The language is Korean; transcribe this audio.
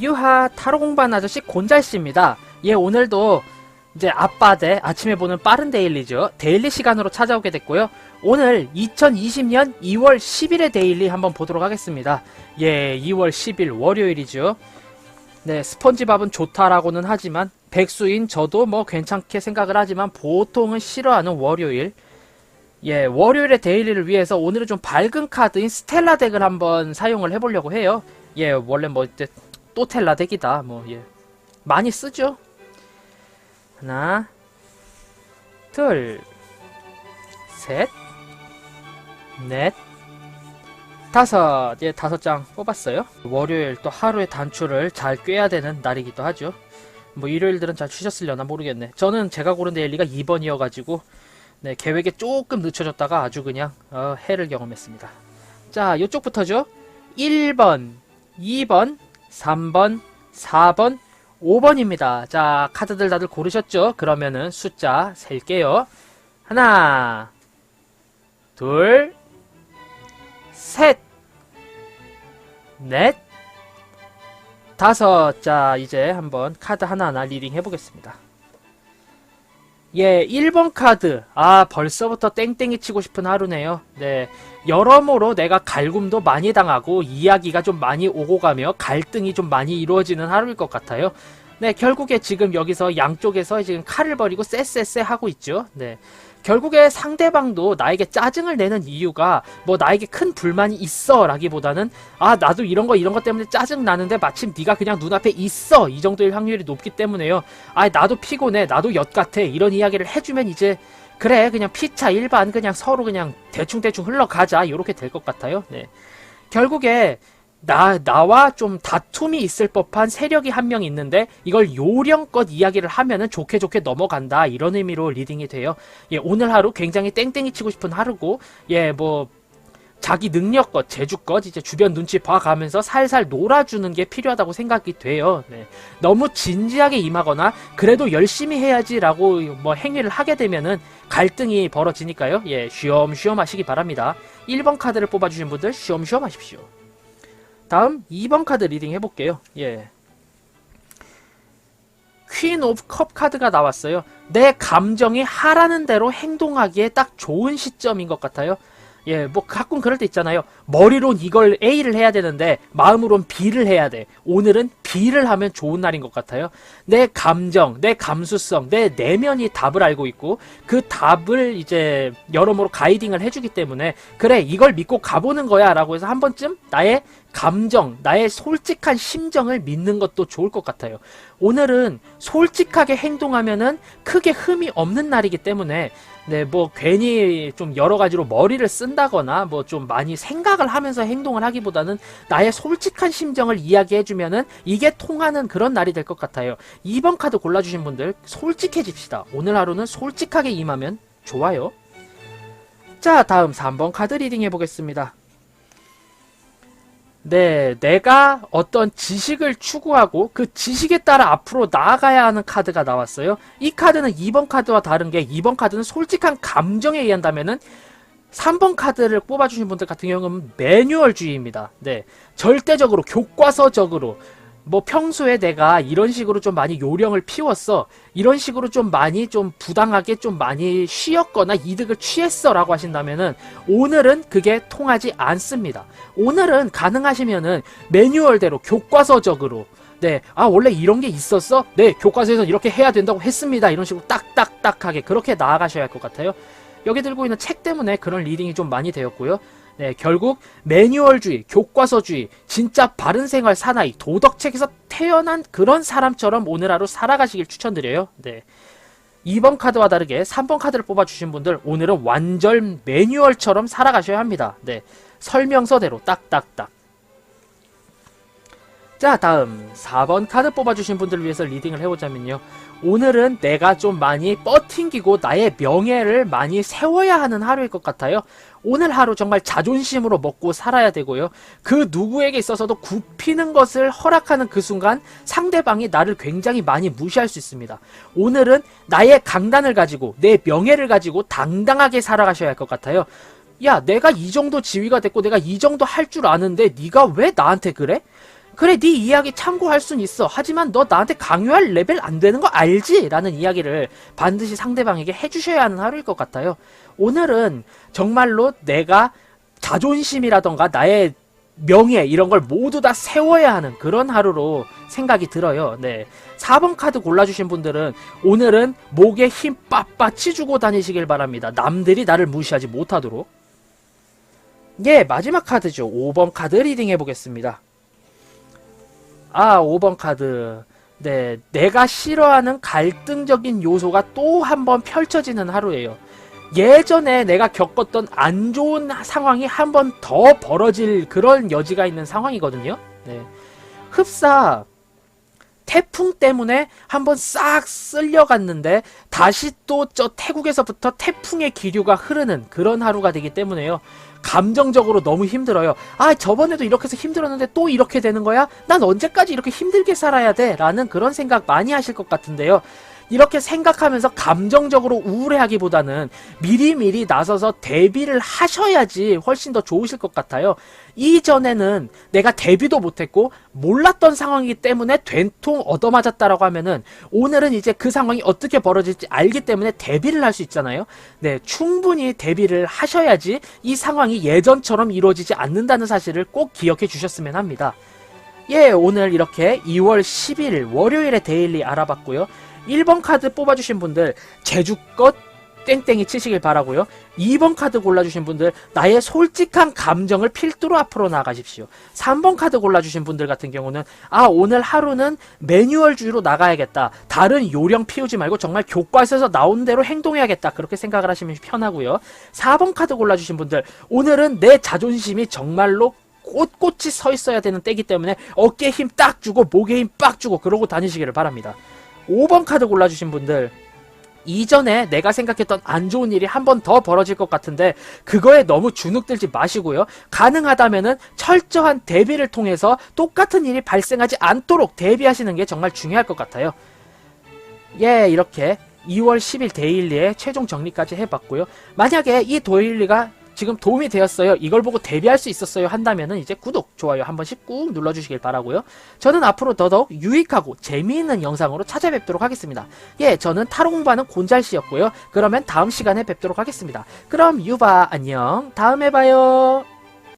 유하 타로 공부하는 아저씨 곤잘씨입니다. 예, 오늘도 이제 아빠 대 아침에 보는 빠른 데일리죠. 데일리 시간으로 찾아오게 됐고요. 오늘 2020년 2월 10일의 데일리 한번 보도록 하겠습니다. 예, 2월 10일 월요일이죠. 네, 스펀지밥은 좋다라고는 하지만 백수인 저도 뭐 괜찮게 생각을 하지만 보통은 싫어하는 월요일. 예, 월요일의 데일리를 위해서 오늘은 좀 밝은 카드인 스텔라 덱을 한번 사용을 해보려고 해요. 예, 원래 뭐 이제 또 텔라 덱이다. 뭐 예, 많이 쓰죠. 하나, 둘, 셋, 넷, 다섯. 예, 다섯 장 뽑았어요. 월요일 또 하루의 단추를 잘 꿰야 되는 날이기도 하죠. 뭐 일요일들은 잘 쉬셨으려나 모르겠네. 저는 제가 고른 데일리가 2번이어가지고 네, 계획에 조금 늦춰졌다가 아주 그냥 어, 해를 경험했습니다. 자, 요쪽부터죠. 1번, 2번, 3번, 4번, 5번입니다. 자, 카드들 다들 고르셨죠? 그러면은 숫자 셀게요. 하나, 둘, 셋, 넷, 다섯. 자, 이제 한번 카드 하나하나 리딩 해보겠습니다. 예, 1번 카드. 아, 벌써부터 땡땡이 치고 싶은 하루네요. 네. 여러모로 내가 갈굼도 많이 당하고 이야기가 좀 많이 오고 가며 갈등이 좀 많이 이루어지는 하루일 것 같아요. 네, 결국에 지금 여기서 양쪽에서 지금 칼을 버리고 쎄쎄쎄 하고 있죠. 네. 결국에 상대방도 나에게 짜증을 내는 이유가 뭐 나에게 큰 불만이 있어 라기보다는 아 나도 이런 거 이런 거 때문에 짜증 나는데 마침 네가 그냥 눈앞에 있어. 이 정도일 확률이 높기 때문에요. 아 나도 피곤해. 나도 엿 같아. 이런 이야기를 해주면 이제 그래 그냥 피차. 일반 그냥 서로 그냥 대충대충 흘러가자. 이렇게 될 것 같아요. 네. 결국에 나, 나와 좀 다툼이 있을 법한 세력이 한 명 있는데 이걸 요령껏 이야기를 하면은 좋게 좋게 넘어간다 이런 의미로 리딩이 돼요. 예, 오늘 하루 굉장히 땡땡이 치고 싶은 하루고 예, 뭐 자기 능력껏 재주껏 이제 주변 눈치 봐가면서 살살 놀아주는 게 필요하다고 생각이 돼요. 네. 너무 진지하게 임하거나 그래도 열심히 해야지라고 뭐 행위를 하게 되면은 갈등이 벌어지니까요. 예, 쉬엄쉬엄 하시기 바랍니다. 1번 카드를 뽑아주신 분들 쉬엄쉬엄 하십시오. 다음 2번 카드 리딩 해볼게요. 예. 퀸 오브 컵 카드가 나왔어요. 내 감정이 하라는 대로 행동하기에 딱 좋은 시점인 것 같아요. 예, 뭐 가끔 그럴 때 있잖아요. 머리론 이걸 A를 해야 되는데 마음으론 B를 해야 돼. 오늘은 B를 하면 좋은 날인 것 같아요. 내 감정, 내 감수성, 내 내면이 답을 알고 있고 그 답을 이제 여러모로 가이딩을 해주기 때문에 그래 이걸 믿고 가보는 거야 라고 해서 한 번쯤 나의 감정, 나의 솔직한 심정을 믿는 것도 좋을 것 같아요. 오늘은 솔직하게 행동하면은 크게 흠이 없는 날이기 때문에 네, 뭐 괜히 좀 여러 가지로 머리를 쓴다거나 뭐 좀 많이 생각을 하면서 행동을 하기보다는 나의 솔직한 심정을 이야기해주면은 이게 통하는 그런 날이 될 것 같아요. 2번 카드 골라주신 분들 솔직해집시다. 오늘 하루는 솔직하게 임하면 좋아요. 자, 다음 3번 카드 리딩 해보겠습니다. 네, 내가 어떤 지식을 추구하고 그 지식에 따라 앞으로 나아가야 하는 카드가 나왔어요. 이 카드는 2번 카드와 다른 게 2번 카드는 솔직한 감정에 의한다면은 3번 카드를 뽑아주신 분들 같은 경우는 매뉴얼주의입니다. 네. 절대적으로, 교과서적으로, 뭐 평소에 내가 이런 식으로 좀 많이 요령을 피웠어. 이런 식으로 좀 많이 좀 부당하게 좀 많이 쉬었거나 이득을 취했어 라고 하신다면은 오늘은 그게 통하지 않습니다. 오늘은 가능하시면은 매뉴얼대로 교과서적으로 네, 아 원래 이런 게 있었어? 네, 교과서에서 이렇게 해야 된다고 했습니다. 이런 식으로 딱딱딱하게 그렇게 나아가셔야 할 것 같아요. 여기 들고 있는 책 때문에 그런 리딩이 좀 많이 되었고요. 네, 결국 매뉴얼주의, 교과서주의, 진짜 바른 생활 사나이, 도덕책에서 태어난 그런 사람처럼 오늘 하루 살아가시길 추천드려요. 네. 2번 카드와 다르게 3번 카드를 뽑아주신 분들 오늘은 완전 매뉴얼처럼 살아가셔야 합니다. 네. 설명서대로 딱딱딱. 자, 다음 4번 카드 뽑아주신 분들을 위해서 리딩을 해보자면요. 오늘은 내가 좀 많이 뻗팅기고 나의 명예를 많이 세워야 하는 하루일 것 같아요. 오늘 하루 정말 자존심으로 먹고 살아야 되고요. 그 누구에게 있어서도 굽히는 것을 허락하는 그 순간 상대방이 나를 굉장히 많이 무시할 수 있습니다. 오늘은 나의 강단을 가지고 내 명예를 가지고 당당하게 살아가셔야 할 것 같아요. 야, 내가 이 정도 지위가 됐고 내가 이 정도 할 줄 아는데 네가 왜 나한테 그래? 그래 네 이야기 참고할 순 있어 하지만 너 나한테 강요할 레벨 안 되는 거 알지? 라는 이야기를 반드시 상대방에게 해주셔야 하는 하루일 것 같아요 오늘은 정말로 내가 자존심이라던가 나의 명예 이런 걸 모두 다 세워야 하는 그런 하루로 생각이 들어요. 네. 4번 카드 골라주신 분들은 오늘은 목에 힘 빳빳이 주고 다니시길 바랍니다. 남들이 나를 무시하지 못하도록. 예, 마지막 카드죠. 5번 카드 리딩 해보겠습니다. 아, 5번 카드. 네, 내가 싫어하는 갈등적인 요소가 또 한 번 펼쳐지는 하루예요. 예전에 내가 겪었던 안 좋은 상황이 한 번 더 벌어질 그런 여지가 있는 상황이거든요. 네. 흡사 태풍 때문에 한번 싹 쓸려갔는데 다시 또 저 태국에서부터 태풍의 기류가 흐르는 그런 하루가 되기 때문에요. 감정적으로 너무 힘들어요. 아, 저번에도 이렇게 해서 힘들었는데 또 이렇게 되는 거야? 난 언제까지 이렇게 힘들게 살아야 돼? 라는 그런 생각 많이 하실 것 같은데요. 이렇게 생각하면서 감정적으로 우울해하기보다는 미리미리 나서서 대비를 하셔야지 훨씬 더 좋으실 것 같아요. 이전에는 내가 대비도 못했고 몰랐던 상황이기 때문에 된통 얻어맞았다라고 하면은 오늘은 이제 그 상황이 어떻게 벌어질지 알기 때문에 대비를 할 수 있잖아요. 네, 충분히 대비를 하셔야지 이 상황이 예전처럼 이루어지지 않는다는 사실을 꼭 기억해 주셨으면 합니다. 예, 오늘 이렇게 2월 10일 월요일에 데일리 알아봤고요. 1번 카드 뽑아주신 분들 제주껏 땡땡이 치시길 바라고요. 2번 카드 골라주신 분들 나의 솔직한 감정을 필두로 앞으로 나가십시오. 3번 카드 골라주신 분들 같은 경우는 아 오늘 하루는 매뉴얼주의로 나가야겠다. 다른 요령 피우지 말고 정말 교과서에서 나온 대로 행동해야겠다. 그렇게 생각을 하시면 편하고요. 4번 카드 골라주신 분들 오늘은 내 자존심이 정말로 꼿꼿이 서 있어야 되는 때이기 때문에 어깨에 힘 딱 주고 목에 힘 빡 주고 그러고 다니시기를 바랍니다. 5번 카드 골라주신 분들 이전에 내가 생각했던 안 좋은 일이 한 번 더 벌어질 것 같은데 그거에 너무 주눅들지 마시고요. 가능하다면은 철저한 대비를 통해서 똑같은 일이 발생하지 않도록 대비하시는 게 정말 중요할 것 같아요. 예, 이렇게 2월 10일 데일리의 최종 정리까지 해봤고요. 만약에 이 데일리가 지금 도움이 되었어요. 이걸 보고 데뷔할 수 있었어요. 한다면은 이제 구독, 좋아요 한 번씩 꾹 눌러주시길 바라고요. 저는 앞으로 더더욱 유익하고 재미있는 영상으로 찾아뵙도록 하겠습니다. 예, 저는 타로 공부하는 곤잘씨였고요. 그러면 다음 시간에 뵙도록 하겠습니다. 그럼 유바 안녕. 다음에 봐요.